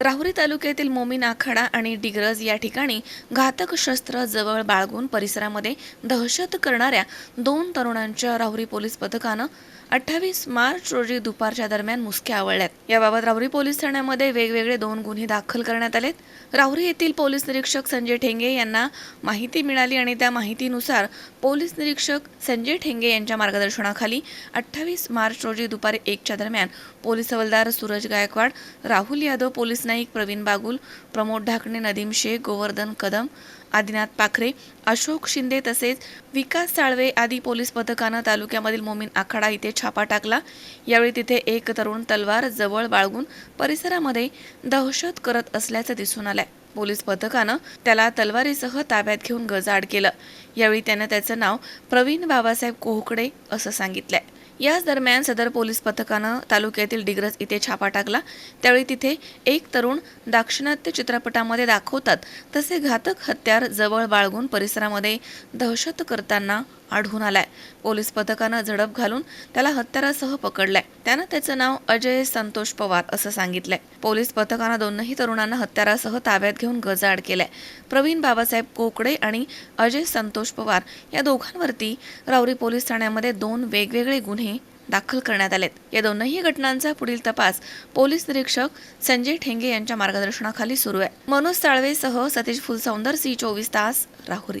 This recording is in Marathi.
राहुरी तालुक्यातील मोमीन आखाडा आणि डिग्रज या ठिकाणी घातक शस्त्र जवळ बाळगून परिसरामध्ये दहशत करणाऱ्या दोन तरुणांच्या राहुरी पोलीस पथकानं अठ्ठावीस मार्च रोजी दुपारच्या दरम्यान मुसक्या आवळल्यात. याबाबत राहुरी पोलीस ठाण्यामध्ये वेगवेगळे दोन गुन्हे दाखल करण्यात आलेत. राहुरी येथील पोलीस निरीक्षक संजय ठेंगे यांना माहिती मिळाली आणि त्या माहितीनुसार पोलीस निरीक्षक संजय ठेंगे यांच्या मार्गदर्शनाखाली अठ्ठावीस मार्च रोजी दुपारी एकच्या दरम्यान पोलीस हवालदार सूरज गायकवाड राहुल यादव पोलीस नाईक प्रवीण बागुल प्रमोद ढाकणे नदीम शेख गोवर्धन कदम आदिनाथ पाखरे अशोक शिंदे तसेच विकास साळवे आदी पोलीस पथकानं तालुक्यामधील मोमीन आखाडा इथे छापा टाकला. यावेळी तिथे एक तरुण तलवार जवळ बाळगून परिसरामध्ये दहशत करत असल्याचं दिसून आलंय. पोलीस पथकानं त्याला तलवारीसह ताब्यात घेऊन गजाआड केलं. यावेळी त्यानं त्याचं नाव प्रवीण बाबासाहेब कोहकडे असं सांगितलंय. याच दरम्यान सदर पोलीस पथकानं तालुक्यातील डिग्रज इथे छापा टाकला. त्यावेळी तिथे एक तरुण दाक्षिणात्य चित्रपटामध्ये दाखवतात. तसे घातक हत्यार जवळ बाळगून परिसरामध्ये दहशत करताना आढळून आलाय. पोलीस पथकानं झडप घालून त्याला हत्यारासह पकडलाय. त्यानं त्याचं नाव अजय संतोष पवार असं सांगितलंय. पोलीस पथकानं दोनही तरुणांना हत्यारासह ताब्यात घेऊन गजाड केलाय. प्रवीण बाबासाहेब कोकडे आणि अजय संतोष पवार या दोघांवरती राऊरी पोलीस ठाण्यामध्ये दोन वेगवेगळे गुन्हे दाखल करण्यात आलेत. या दोनही घटनांचा पुढील तपास पोलीस निरीक्षक संजय ठेंगे यांच्या मार्गदर्शनाखाली सुरू आहे. मनोज साळवेसह सतीश फुलसौंदर सी चोवीस तास राहुरी.